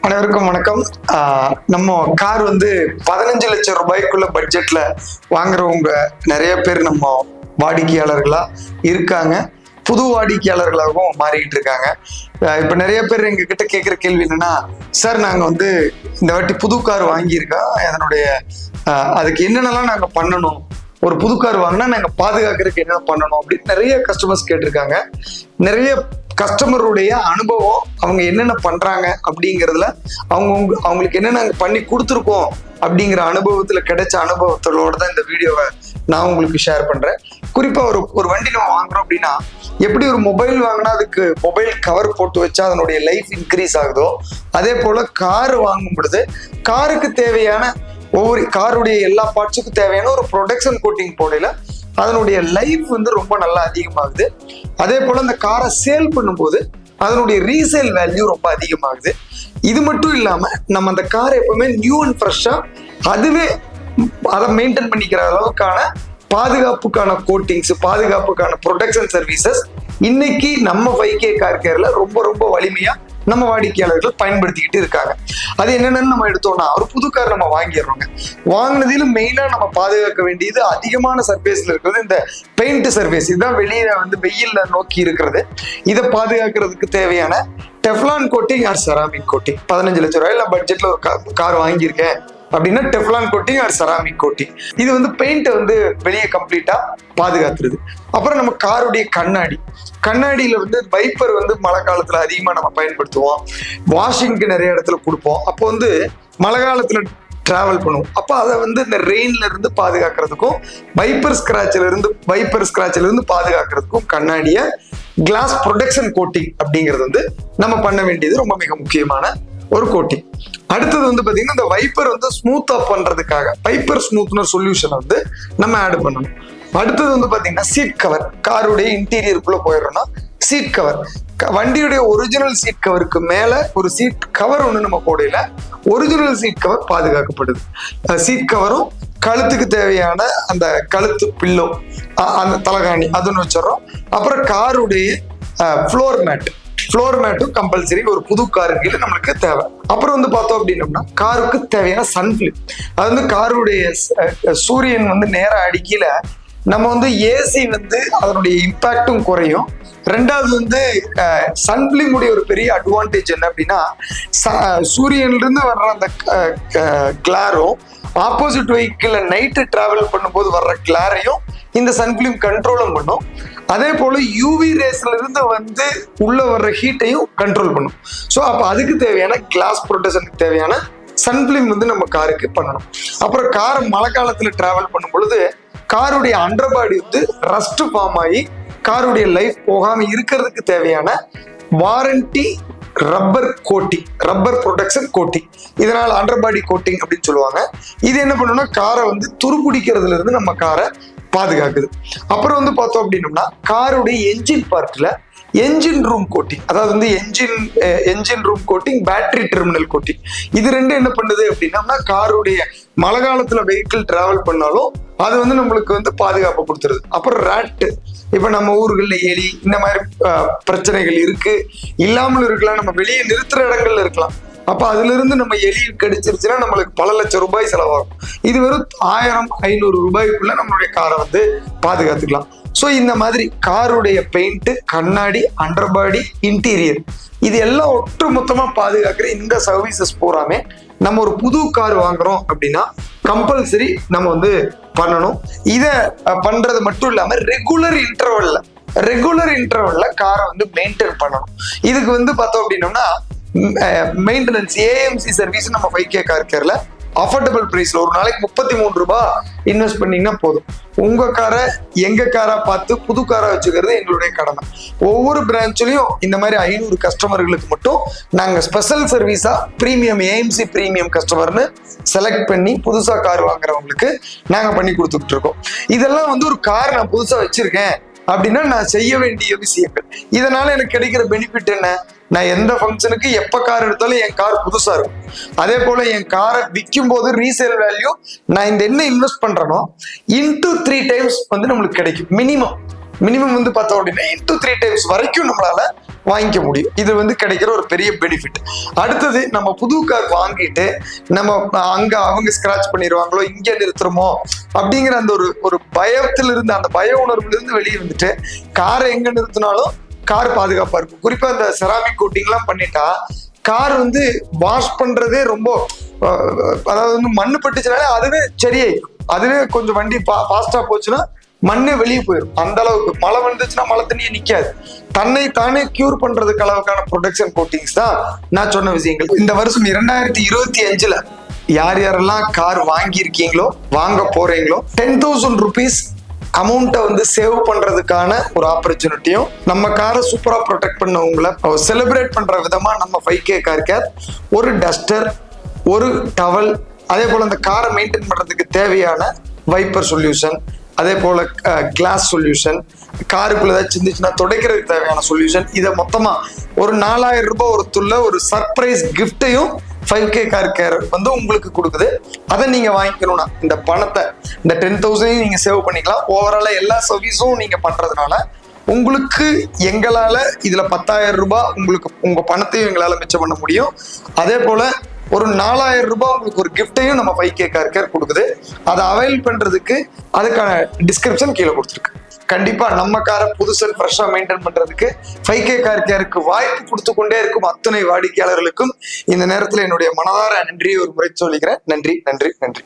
அனைவருக்கும் வணக்கம். ஆஹ் நம்ம கார் வந்து பதினஞ்சு லட்சம் ரூபாய்க்குள்ள பட்ஜெட்ல வாங்குறவங்க நிறைய பேர் நம்ம வாடிக்கையாளர்களா இருக்காங்க. புது வாடிக்கையாளர்களாகவும் மாறிக்கிட்டு இருக்காங்க. இப்போ இப்ப நிறைய பேர் எங்க கிட்ட கேட்குற கேள்வி என்னன்னா சார் நாங்க வந்து இந்த வாட்டி புது கார் வாங்கியிருக்கோம் அதனுடைய ஆஹ் அதுக்கு என்னென்னலாம் நாங்க பண்ணணும்? ஒரு புது கார் வாங்கினா நாங்க பாதுகாக்கிறதுக்கு என்ன பண்ணணும்? அப்படின்னு நிறைய கஸ்டமர்ஸ் கேட்டிருக்காங்க. நிறைய கஸ்டமருடைய அனுபவம் அவங்க என்னென்ன பண்றாங்க அப்படிங்கிறதுல அவங்க அவங்களுக்கு என்னென்ன பண்ணி கொடுத்துருக்கோம் அப்படிங்கிற அனுபவத்துல கிடைச்ச அனுபவத்தோட தான் இந்த வீடியோவை நான் உங்களுக்கு ஷேர் பண்றேன். குறிப்பா ஒரு ஒரு வண்டி நம்ம வாங்குறோம் அப்படின்னா எப்படி ஒரு மொபைல் வாங்கினா அதுக்கு மொபைல் கவர் போட்டு வச்சா அதனுடைய லைஃப் இன்க்ரீஸ் ஆகுதோ அதே போல கார் வாங்கும் பொழுது காருக்கு தேவையான ஒவ்வொரு காருடைய எல்லா பார்ட்ஸுக்கும் தேவையான ஒரு ப்ரொடக்ஷன் கோட்டிங் போடையில அதனுடைய லைஃப் வந்து ரொம்ப நல்லா அதிகமாகுது. அதே போல் அந்த காரை சேல் பண்ணும்போது அதனுடைய ரீசேல் வேல்யூ ரொம்ப அதிகமாகுது. இது மட்டும் இல்லாமல் நம்ம அந்த காரை எப்பவுமே நியூ அண்ட் ஃப்ரெஷ்ஷாக அதுவே அதை மெயின்டைன் பண்ணிக்கிற அளவுக்கான பாதுகாப்புக்கான கோட்டிங்ஸ் பாதுகாப்புக்கான ப்ரொடக்ஷன் சர்வீசஸ் இன்னைக்கு நம்ம ஃபைவ் கே கார் கேரில் ரொம்ப ரொம்ப வலிமையாக நம்ம வாடிக்கையாளர்கள் பயன்படுத்திக்கிட்டு இருக்காங்க. அது என்னென்னு நம்ம எடுத்தோம்னா ஒரு புது கார் நம்ம வாங்கிடுறோங்க. வாங்கினதிலும் மெயினா நம்ம பாதுகாக்க வேண்டியது அதிகமான சர்ஃபேஸ்ல இருக்கிறது இந்த பெயிண்ட் சர்ஃபேஸ் இதுதான் வெளியில வந்து வெயில்ல நோக்கி இருக்கிறது. இதை பாதுகாக்கிறதுக்கு தேவையான Teflon coating or ceramic coating பதினஞ்சு லட்சம் ரூபாயில பட்ஜெட்ல ஒரு கார் வாங்கியிருக்கேன். அப்படின்னா Teflon coating or ceramic coating இது வந்து பெயிண்ட்டை வந்து வெளியே கம்ப்ளீட்டா பாதுகாத்துருது அப்புறம் நம்ம காருடைய கண்ணாடி. கண்ணாடியில வந்து வைப்பர் வந்து மழை காலத்துல அதிகமா நம்ம பயன்படுத்துவோம். வாஷிங்க்கு நிறைய இடத்துல கொடுப்போம். அப்போ வந்து மழை காலத்துல டிராவல் பண்ணுவோம். அப்போ அதை வந்து இந்த ரெயின்ல இருந்து பாதுகாக்கிறதுக்கும் வைப்பர் ஸ்கிராட்ச்ல இருந்து வைப்பர் ஸ்கிராட்ச்ல இருந்து பாதுகாக்கிறதுக்கும் கண்ணாடிய கிளாஸ் ப்ரொடெக்ஷன் கோட்டிங் அப்படிங்கிறது வந்து நம்ம பண்ண வேண்டியது ரொம்ப மிக முக்கியமான ஒரு கோட்டி. அடுத்தது வந்து பார்த்தீங்கன்னா இந்த வைப்பர் வந்து ஸ்மூத்தா பண்றதுக்காக வைப்பர் ஸ்மூத்னர் சொல்யூஷன் வந்து நம்ம ஆட் பண்ணணும். அடுத்தது வந்து பார்த்தீங்கன்னா சீட் கவர் காருடைய இன்டீரியருக்குள்ள போயிடுறோம்னா சீட் கவர் வண்டியுடைய ஒரிஜினல் சீட் கவருக்கு மேல ஒரு சீட் கவர் ஒன்று நம்ம போடையில ஒரிஜினல் சீட் கவர் பாதுகாக்கப்படுது. சீட் கவரும் கழுத்துக்கு தேவையான அந்த கழுத்து பில்லோ அந்த தலகாணி அதுன்னு வச்சிடறோம். அப்புறம் காருடைய ஃப்ளோர் மேட் ஃப்ளோர் மேட்டும் கம்பல்சரி ஒரு புது காருக்கு நம்மளுக்கு தேவை. அப்புறம் வந்து பார்த்தோம் அப்படின்னம்னா காருக்கு தேவையான சன்ஃபிளிப் அது வந்து காருடைய சூரியன் வந்து நேரா அடிக்கல நம்ம வந்து ஏசி வந்து அதனுடைய இம்பாக்டும் குறையும். ரெண்டாவது வந்து சன்பிளிங்குடைய ஒரு பெரிய அட்வான்டேஜ் என்ன அப்படின்னா ச- வர்ற அந்த கிளாரும் ஆப்போசிட் வெஹிக்கிள் நைட்டு டிராவல் பண்ணும்போது வர்ற கிளாரையும் இந்த சன்பிளிம் கண்ட்ரோலும் பண்ணும். அதே போல யூவி ரேஸ்ல இருந்து வந்து உள்ள வர்ற ஹீட்டையும் கண்ட்ரோல் பண்ணும். ஸோ அப்போ அதுக்கு தேவையான கிளாஸ் ப்ரொடெக்ஷனுக்கு தேவையான சன்பிளிம் வந்து நம்ம காருக்கு பண்ணணும். அப்புறம் கார் மழை காலத்தில் டிராவல் பண்ணும் பொழுது காருடைய அண்டர் பாடி வந்து ரஸ்ட் ஃபார்ம் ஆகி காருடைய லைஃப் போகாம இருக்கிறதுக்கு தேவையான warranty rubber coating rubber production coating இதனால் அண்டர் பாடி கோட்டிங் அப்படின்னு சொல்லுவாங்க. இது என்ன பண்ணுன்னா காரை வந்து துருப்பிடிக்கிறதுல இருந்து நம்ம காரை பாதுகாக்குது. அப்புறம் வந்து பார்த்தோம் அப்படின்னம்னா காருடைய என்ஜின் பார்ட்டில் என்ஜின் ரூம் கோட்டிங் அதாவது வந்து engine engine room coating battery terminal coating இது ரெண்டும் என்ன பண்ணுது அப்படின்னா காருடைய மழை காலத்துல வெஹிக்கிள் டிராவல் பண்ணாலும் அது வந்து நம்மளுக்கு வந்து பாதுகாப்பு கொடுத்துருது. அப்புறம் ரேட்டு இப்போ நம்ம ஊர்களில் எலி இந்த மாதிரி பிரச்சனைகள் இருக்கு. இல்லாமல் இருக்கலாம் நம்ம வெளியே நிறுத்துற இடங்கள்ல இருக்கலாம். அப்ப அதுல இருந்து நம்ம எலி கடிச்சிருச்சுன்னா நம்மளுக்கு பல லட்சம் ரூபாய் செலவாகும். இது வெறும் ஆயிரம் ஐநூறு ரூபாய்க்குள்ள நம்மளுடைய காரை வந்து பாதுகாத்துக்கலாம். ஸோ இந்த மாதிரி காருடைய பெயிண்ட் கண்ணாடி அண்டர்பாடி இன்டீரியர் இது எல்லாம் ஒட்டு மொத்தமா பாதுகாக்கிற இந்த சர்வீசஸ் பூராமே நம்ம ஒரு புது கார் வாங்குறோம் அப்படின்னா கம்பல்சரி நம்ம வந்து பண்ணணும். இதை பண்ணுறது பண்றது மட்டும் இல்லாம ரெகுலர் இன்டர்வல்ல ரெகுலர் இன்டர்வல்ல காரை வந்து மெயின்டைன் பண்ணணும். இதுக்கு வந்து பார்த்தோம் அப்படின்னோம்னா மெயின்டெனன்ஸ் ஏஎம்சி சர்வீஸ் நம்ம ஃபைவ் கே கார் கேர்ல அஃபோர்டபுள் பிரைஸ்ல ஒரு நாளைக்கு முப்பத்தி மூணு ரூபாய் இன்வெஸ்ட் பண்ணீங்கன்னா போதும். உங்க காரை எங்க காரா பார்த்து புது காரா வச்சுக்கிறது எங்களுடைய கடமை. ஒவ்வொரு பிரான்ச்லயும் இந்த மாதிரி ஐநூறு கஸ்டமர்களுக்கு மட்டும் நாங்க ஸ்பெஷல் சர்வீஸா பிரீமியம் ஏஎம்சி பிரீமியம் கஸ்டமர்னு செலக்ட் பண்ணி புதுசா கார் வாங்குறவங்களுக்கு நாங்க பண்ணி கொடுத்துட்டு இருக்கோம். இதெல்லாம் வந்து ஒரு கார் நான் புதுசா வச்சிருக்கேன் அப்படின்னா நான் செய்ய வேண்டிய விஷயங்கள். இதனால எனக்கு கிடைக்கிற பெனிஃபிட் என்ன? நான் எந்த ஃபங்க்ஷனுக்கு எப்ப கார் எடுத்தாலும் என் கார் புதுசா இருக்கும். அதே போல என் காரை விற்கும் போது ரீசேல் வேல்யூ நான் இந்த என்ன இன்வெஸ்ட் பண்றேனோ இன்டூ த்ரீ டைம்ஸ் வந்து நம்மளுக்கு கிடைக்கும். மினிமம் மினிமம் வந்து பார்த்தோம் அப்படின்னா இன்டூ த்ரீ டைம்ஸ் வரைக்கும் நம்மளால வாங்கிக்க முடியும். இது வந்து கிடைக்கிற ஒரு பெரிய பெனிஃபிட் அடுத்தது நம்ம புது கார் வாங்கிட்டு நம்ம அங்க அவங்க ஸ்கிராச் பண்ணிடுவாங்களோ இங்க நிறுத்துறோமோ அப்படிங்கிற அந்த ஒரு ஒரு பயத்திலிருந்து அந்த பய உணர்வுல இருந்து வெளியே வந்துட்டு காரை எங்க நிறுத்தினாலும் கார் பாதுகாப்பா இருக்கும். குறிப்பா இந்த செராமிக் கோட்டிங்லாம் பண்ணிட்டா கார் வந்து வாஷ் பண்றதே ரொம்ப அதாவது வந்து மண்ணு பட்டுச்சுனாலே அதுவே சரியாயிருக்கும் அதுவே கொஞ்சம் வண்டி ஃபாஸ்டா போச்சுன்னா மண்ணே வெளியே போயிடும். அந்த அளவுக்கு. மழை வந்துச்சுன்னா மழை தண்ணியே நிக்காது. தன்னை தானே கியூர் பண்றதுக்கு அளவுக்கான ப்ரொடக்ஷன் கோட்டிங்ஸ் தான் நான் சொன்ன விஷயங்கள். இந்த வருஷம் இரண்டாயிரத்தி இருபத்தி அஞ்சுல யார் யாரெல்லாம் கார் வாங்கியிருக்கீங்களோ வாங்க போறீங்களோ டென் தௌசண்ட் ருபீஸ் அமௌண்ட்டை வந்து சேவ் பண்றதுக்கான ஒரு ஆப்பர்ச்சுனிட்டியும் நம்ம காரை சூப்பரா ப்ரொடெக்ட் பண்ணவங்களை செலிப்ரேட் பண்ற விதமா நம்ம ஃபைவ் கே கார் கேர் ஒரு டஸ்டர் ஒரு டவல் அதே போல அந்த காரை மெயின்டைன் பண்றதுக்கு தேவையான வைப்பர் சொல்யூஷன் அதே போல கிளாஸ் சொல்யூஷன் காருக்குள்ள ஏதாச்சும் இருந்துச்சுன்னா துடைக்கிறதுக்கு தேவையான சொல்யூஷன் இதை மொத்தமா ஒரு நாலாயிரம் ரூபாய் ஒரு துள்ள ஒரு சர்ப்ரைஸ் கிஃப்டையும் ஃபைவ் கே கார் கேர் வந்து உங்களுக்கு கொடுக்குது. அதை நீங்க வாங்கிக்கணும்னா இந்த பணத்தை இந்த டென் தௌசண்ட் நீங்க சேவ் பண்ணிக்கலாம். ஓவராலா எல்லா சர்வீஸும் நீங்க பண்றதுனால உங்களுக்கு எங்களால இதுல பத்தாயிரம் ரூபாய் உங்களுக்கு உங்க பணத்தையும் எங்களால மிச்சம் பண்ண முடியும். அதே போல ஒரு நாலாயிரம் ரூபாய் உங்களுக்கு ஒரு கிஃப்டையும் நம்ம ஃபைவ் கே கார் கேர் கொடுக்குது. அதை அவைல் பண்றதுக்கு அதுக்கான டிஸ்கிரிப்ஷன் கீழே கொடுத்துருக்கு. கண்டிப்பா நம்ம காரை புதுசல் ஃப்ரெஷ்ஷா மெயின்டைன் பண்றதுக்கு ஃபைவ் கே கார் கேருக்கு வாய்ப்பு கொடுத்து கொண்டே இருக்கும் அத்தனை வாடிக்கையாளர்களுக்கும். இந்த நேரத்தில் என்னுடைய மனதார நன்றியை ஒரு முறை சொல்லிக்கிறேன். நன்றி நன்றி நன்றி.